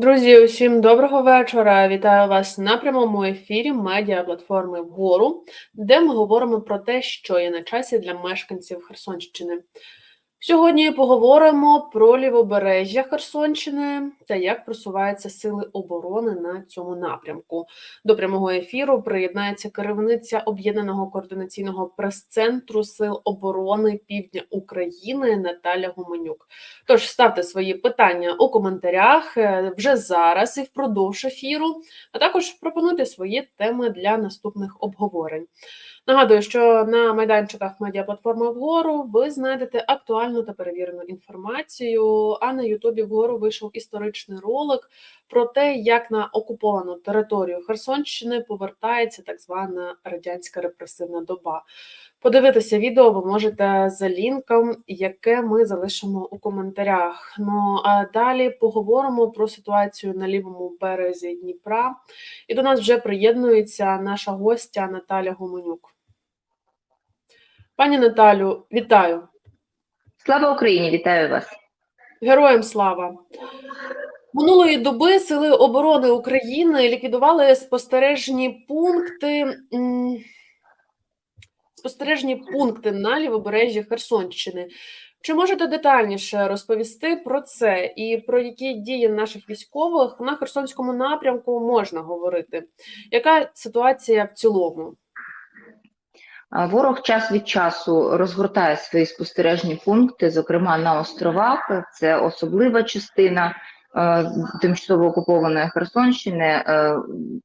Друзі, усім доброго вечора. Вітаю вас на прямому ефірі медіаплатформи вгору, де ми говоримо про те, що є на часі для мешканців Херсонщини. Сьогодні поговоримо про лівобережжя Херсонщини та як просуваються сили оборони на цьому напрямку. До прямого ефіру приєднається керівниця об'єднаного координаційного прес-центру Сил оборони Півдня України Наталя Гуменюк. Тож ставте свої питання у коментарях е, вже зараз і впродовж ефіру, а також пропонуйте свої теми для наступних обговорень. Нагадую, що на майданчиках медіаплатформи вгору ви знайдете актуальну та перевірену інформацію. А на Ютубі вгору вийшов історичний ролик про те, як на окуповану територію Херсонщини повертається так звана радянська репресивна доба. Подивитися відео ви можете за лінком, яке ми залишимо у коментарях. Ну а далі поговоримо про ситуацію на лівому березі Дніпра. І до нас вже приєднується наша гостя Наталя Гуменюк. Пані Наталю, вітаю! Слава Україні! Вітаю вас! Героям слава! Минулої доби Сили оборони України ліквідували спостережні пункти. Спостережні пункти на лівобережжі Херсонщини. Чи можете детальніше розповісти про це і про які дії наших військових на Херсонському напрямку можна говорити? Яка ситуація в цілому? Ворог час від часу розгортає свої спостережні пункти, зокрема на островах. Це особлива частина е, тимчасово окупованої Херсонщини, е,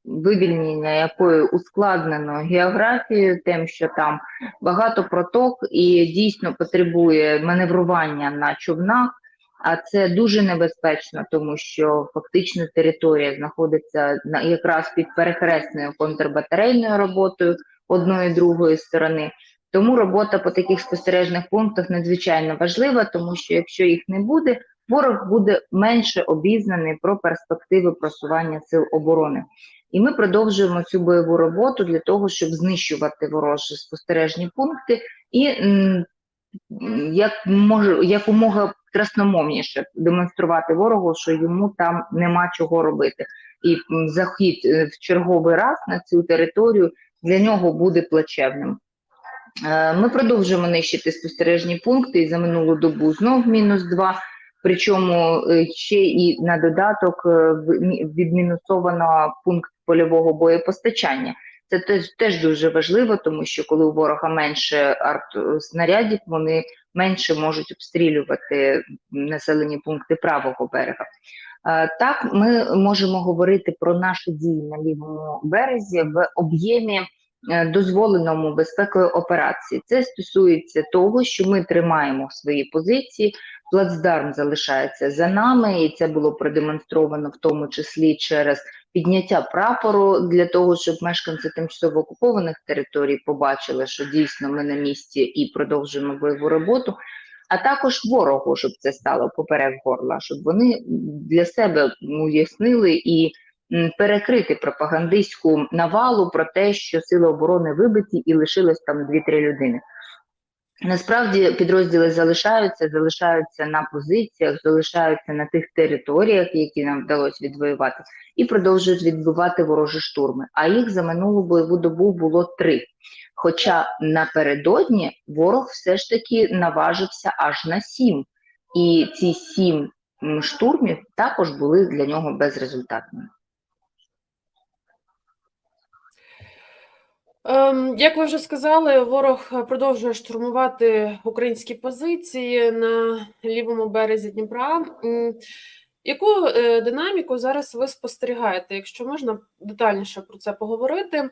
вивільнення якої ускладнено географією, тим, що там багато проток і дійсно потребує маневрування на човнах. А це дуже небезпечно, тому що фактично територія знаходиться на якраз під перехресною контрбатарейною роботою одної і другої сторони. Тому робота по таких спостережних пунктах надзвичайно важлива, тому що якщо їх не буде, ворог буде менше обізнаний про перспективи просування сил оборони. І ми продовжуємо цю бойову роботу для того, щоб знищувати ворожі спостережні пункти і як може якомога красномовніше демонструвати ворогу, що йому там нема чого робити. І захід е, в черговий раз на цю територію для нього буде плачевним. Е, Ми продовжуємо нищити спостережні пункти і за минулу добу знов мінус 2, причому е, ще і на додаток е, відмінусовано пункт польового боєпостачання. Це теж, теж дуже важливо, тому що коли у ворога менше арт-снарядів, вони менше можуть обстрілювати населені пункти правого берега. Е, Так, ми можемо говорити про наші дії на лівому березі в об'ємі е, дозволеному безпекою операції. Це стосується того, що ми тримаємо свої позиції. Плацдарм залишається за нами, і це було продемонстровано в тому числі через підняття прапору для того, щоб мешканці тимчасово окупованих територій побачили, що дійсно ми на місці і продовжуємо бойову роботу а також ворогу, щоб це стало поперек горла, щоб вони для себе уяснили і м, перекрити пропагандистську навалу про те, що сили оборони вибиті і лишилось там 2-3 людини. Насправді підрозділи залишаються, залишаються на позиціях, залишаються на тих територіях, які нам вдалося відвоювати, і продовжують відбивати ворожі штурми. А їх за минулу бойову добу було три. Хоча напередодні ворог все ж таки наважився аж на сім, і ці сім штурмів також були для нього безрезультатними. Як ви вже сказали, ворог продовжує штурмувати українські позиції на лівому березі Дніпра. Яку е, динаміку зараз ви спостерігаєте? Якщо можна детальніше про це поговорити,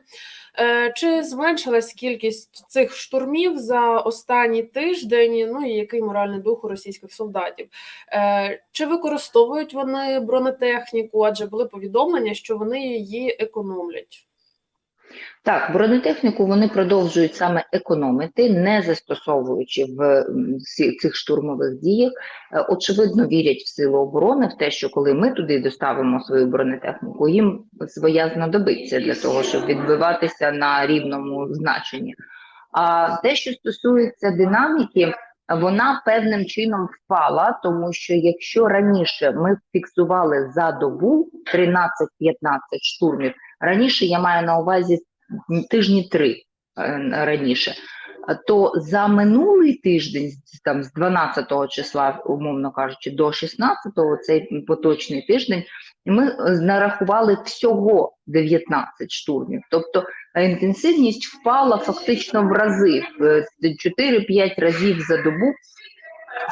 Е, чи зменшилась кількість цих штурмів за останній тиждень? Ну і який моральний дух у російських солдатів? Е, Чи використовують вони бронетехніку? Адже були повідомлення, що вони її економлять. Так, бронетехніку вони продовжують саме економити, не застосовуючи в цих штурмових діях. Е, Очевидно, вірять в силу оборони, в те, що коли ми туди доставимо свою бронетехніку, їм своя знадобиться для того, щоб відбиватися на рівному значенні. А те, що стосується динаміки, вона певним чином впала, тому що якщо раніше ми фіксували за добу 13-15 штурмів, раніше я маю на увазі тижні три е, раніше, то за минулий тиждень, там з 12 числа, умовно кажучи, до 16, цей поточний тиждень, ми е, нарахували всього 19 штурмів. Тобто е, інтенсивність впала фактично в рази, в е, 4-5 разів за добу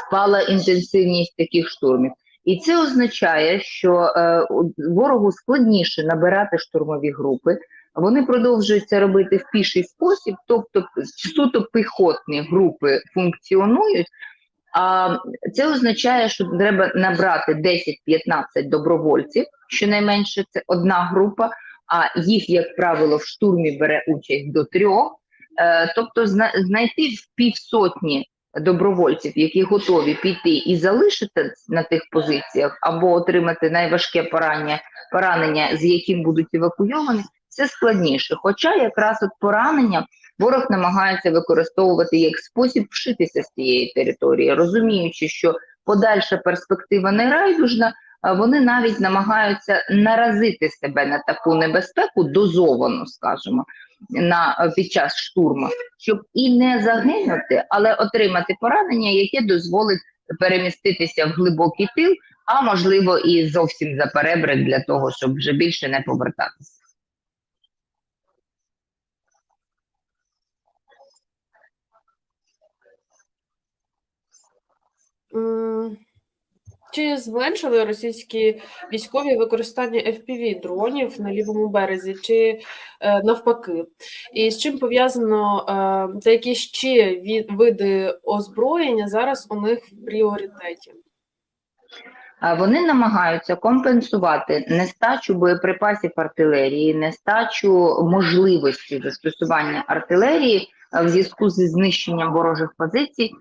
впала інтенсивність таких штурмів. І це означає, що е, ворогу складніше набирати штурмові групи. Вони продовжують це робити в піший спосіб, тобто суто піхотні групи функціонують. А це означає, що треба набрати 10-15 добровольців, щонайменше це одна група, а їх, як правило, в штурмі бере участь до трьох. Е, тобто, зна- знайти в півсотні добровольців, які готові піти і залишити на тих позиціях, або отримати найважке поранення, поранення, з яким будуть евакуйовані, це складніше. Хоча якраз от поранення ворог намагається використовувати як спосіб вшитися з цієї території, розуміючи, що подальша перспектива не райдужна, вони навіть намагаються наразити себе на таку небезпеку, дозовану, скажімо, на під час штурму, щоб і не загинути, але отримати поранення, яке дозволить переміститися в глибокий тил, а можливо і зовсім за перебрик для того, щоб вже більше не повертатися. М, Чи зменшили російські військові використання FPV дронів на лівому березі, чи е, навпаки? І з чим пов'язано е, та які ще види озброєння зараз у них в пріоритеті? Вони намагаються компенсувати нестачу боєприпасів артилерії, нестачу можливості застосування артилерії е, в зв'язку зі знищенням ворожих позицій.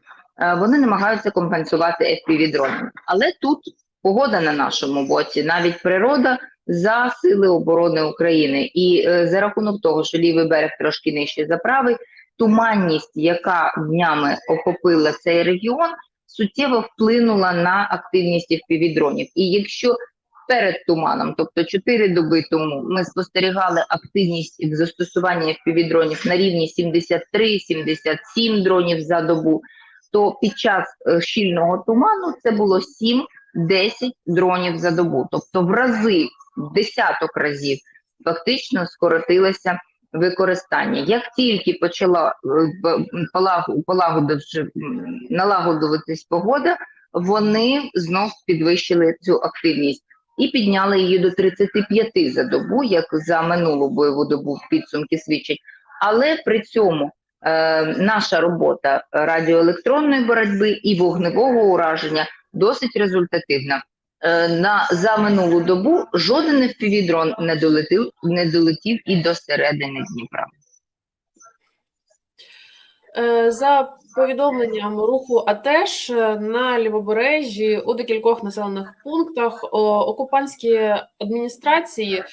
Е, Вони намагаються компенсувати fpv дронами. Але тут погода на нашому боці, навіть природа за сили оборони України. І е, за рахунок того, що лівий берег трошки нижче за правий, туманність, яка днями охопила цей регіон, суттєво вплинула на активність FPV-дронів. І якщо перед туманом, тобто 4 доби тому, ми спостерігали активність в застосуванні FPV-дронів на рівні 73-77 дронів за добу, то під час е, щільного туману це було 7-10 дронів за добу. Тобто в рази, в десяток разів фактично скоротилося використання. Як тільки почала е, полагодивши, налагодуватись погода, вони знов підвищили цю активність і підняли її до 35 за добу, як за минулу бойову добу підсумки свідчать. Але при цьому наша робота радіоелектронної боротьби і вогневого ураження досить результативна. Е, на за минулу добу жоден FPV-дрон не долетів, не долетів і до середини Дніпра. Е, За повідомленням руху АТЕШ е, на лівобережжі у декількох населених пунктах окупантські адміністрації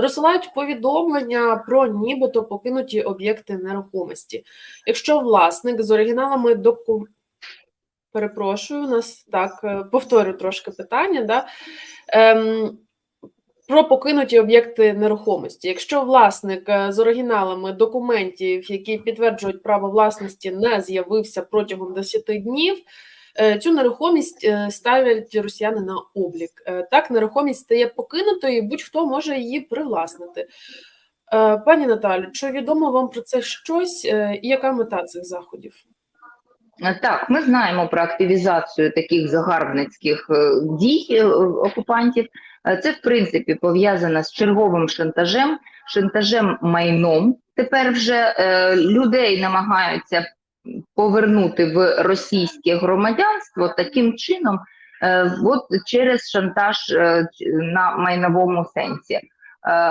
розсилають повідомлення про нібито покинуті об'єкти нерухомості. Якщо власник з оригіналами доку... Перепрошую, у нас так е, повторю трошки питання. Да? Ем, про покинуті об'єкти нерухомості. Якщо власник е, з оригіналами документів, які підтверджують право власності, не з'явився протягом 10 днів, цю нерухомість е, ставлять росіяни на облік. Е, Так, нерухомість стає покинутою, і будь-хто може її привласнити. Е, Пані Наталю, чи відомо вам про це щось е, і яка мета цих заходів? Е, Так, ми знаємо про активізацію таких загарбницьких е, дій е, окупантів. Е, Це, в принципі, пов'язано з черговим шантажем, шантажем майном. Тепер вже е, людей намагаються повернути в російське громадянство таким чином, е, от через шантаж е, на майновому сенсі. Е,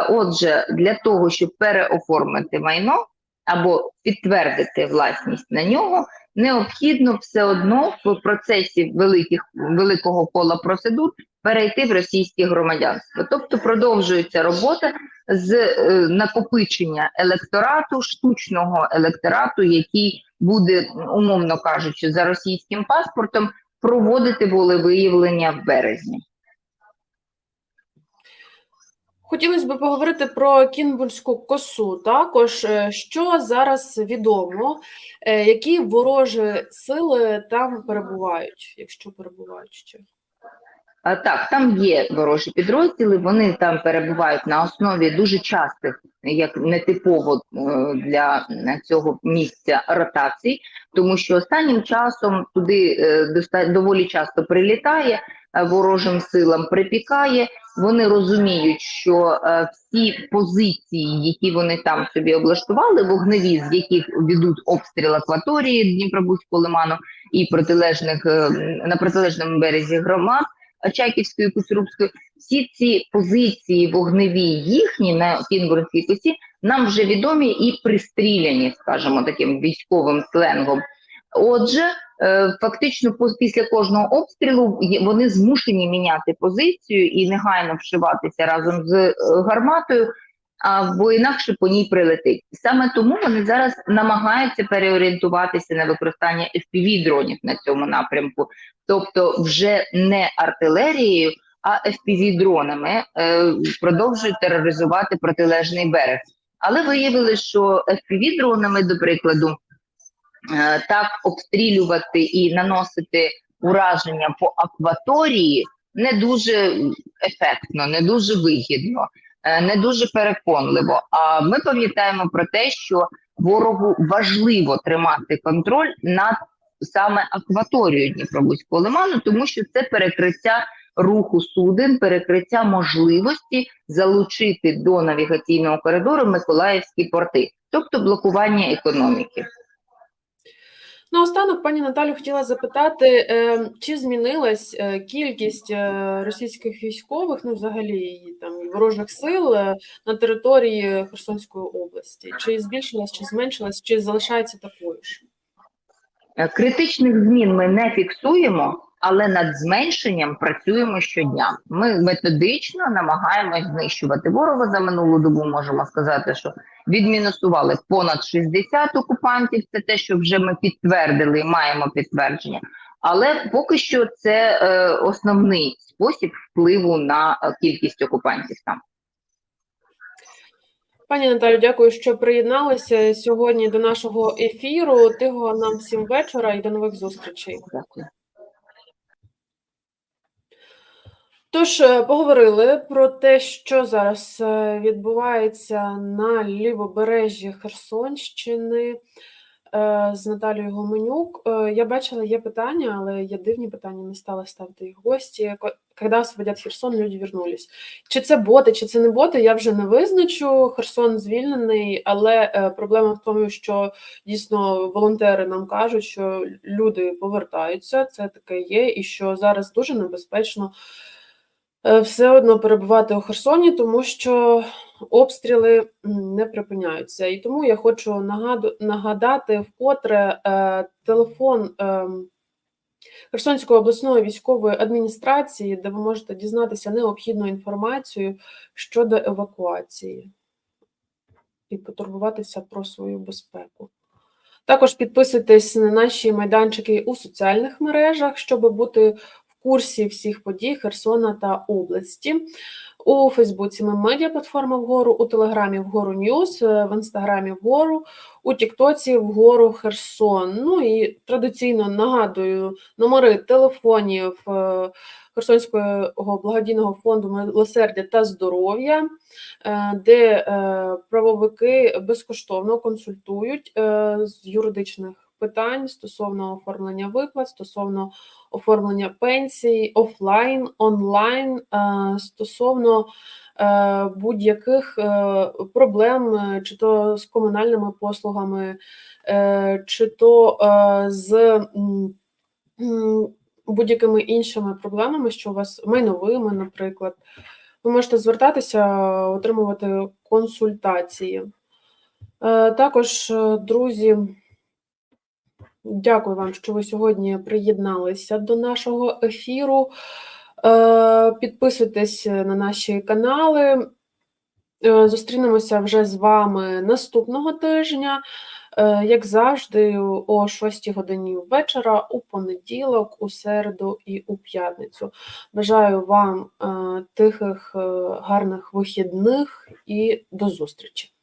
Отже, для того, щоб переоформити майно або підтвердити власність на нього, необхідно все одно в процесі великих великого кола процедур перейти в російське громадянство. Тобто продовжується робота з е, накопичення електорату, штучного електорату, який буде, умовно кажучи, за російським паспортом проводити волевиявлення в березні. Хотілося б поговорити про Кінбурзьку косу. Також е, що зараз відомо, е, які ворожі сили там перебувають, якщо перебувають ще. Так, там є ворожі підрозділи, вони там перебувають на основі дуже частих, як нетипово е, для цього місця ротацій, тому що останнім часом туди доволі часто прилітає ворожим силам, припікає. Вони розуміють, що е, всі позиції, які вони там собі облаштували, вогневі, з яких ведуть обстріл акваторії Дніпробузького лиману і протилежних е, на протилежному березі громад. Чайківської Куцурубської, всі ці позиції вогневі їхні на Кінбурнській косі нам вже відомі і пристріляні, скажімо, таким військовим сленгом. Отже, е, фактично, після кожного обстрілу вони змушені міняти позицію і негайно вшиватися разом з е, гарматою, а бо інакше по ній прилетить. Саме тому вони зараз намагаються переорієнтуватися на використання fpv дронів на цьому напрямку, тобто вже не артилерією, а fpv дронами е, продовжують тероризувати протилежний берег. Але виявили, що fpv дронами, до прикладу, так обстрілювати і наносити ураження по акваторії не дуже ефектно, не дуже вигідно, е, не дуже переконливо. А ми пам'ятаємо про те, що ворогу важливо тримати контроль над саме акваторією Дніпробузького лиману, тому що це перекриття руху суден, перекриття можливості залучити до навігаційного коридору Миколаївські порти, тобто блокування економіки. Наостанок, пані Наталю, хотіла запитати, е, чи змінилась е, кількість е, російських військових, ну взагалі там ворожих сил е, на території Херсонської області? Чи збільшилась, чи зменшилась, чи залишається такою ж? Критичних змін ми не фіксуємо, але над зменшенням працюємо щодня. Ми методично намагаємось знищувати ворога за минулу добу. Можемо сказати, що відмінусували понад 60 окупантів. Це те, що вже ми підтвердили і маємо підтвердження. Але поки що це е, основний спосіб впливу на е, кількість окупантів там. Пані Наталю, дякую, що приєдналися сьогодні до нашого ефіру. Тихого нам всім вечора і до нових зустрічей. Дякую. Тож е, поговорили про те, що зараз е, відбувається на лівобережжі Херсонщини е, з Наталією Гоменюк. Я бачила, є питання, але є дивні питання, не стала ставити їх гості. Ко- Коли освободять Херсон, люди вернулись. Чи це боти, чи це не боти, я вже не визначу. Херсон звільнений, але проблема в тому, що дійсно волонтери нам кажуть, що люди повертаються, це таке є, і що зараз дуже небезпечно все одно перебувати у Херсоні, тому що обстріли не припиняються. І тому я хочу нагадати вкотре е, телефон е, Херсонської обласної військової адміністрації, де ви можете дізнатися необхідну інформацію щодо евакуації і потурбуватися про свою безпеку. Також підписуйтесь на наші майданчики у соціальних мережах, щоб бути курсі всіх подій Херсона та області. У Фейсбуці ми медіаплатформа вгору, у Телеграмі вгору Ньюс, е, в Інстаграмі вгору, у Тіктоці вгору Херсон. Ну і традиційно нагадую номери телефонів е, Херсонського благодійного фонду милосердя та здоров'я, е, де правовики безкоштовно консультують з юридичних питань стосовно оформлення виплат, стосовно оформлення пенсій, офлайн, онлайн, е, стосовно е, будь-яких е, проблем, чи то з комунальними послугами, чи то з будь-якими іншими проблемами, що у вас майновими, наприклад. Ви можете звертатися, отримувати консультації. Також, друзі, Дякую вам, що ви сьогодні приєдналися до нашого ефіру. Е, Підписуйтесь на наші канали. Е, Зустрінемося вже з вами наступного тижня, е, як завжди, о 6 годині вечора, у понеділок, у середу і у п'ятницю. Бажаю вам тихих, гарних вихідних і до зустрічі!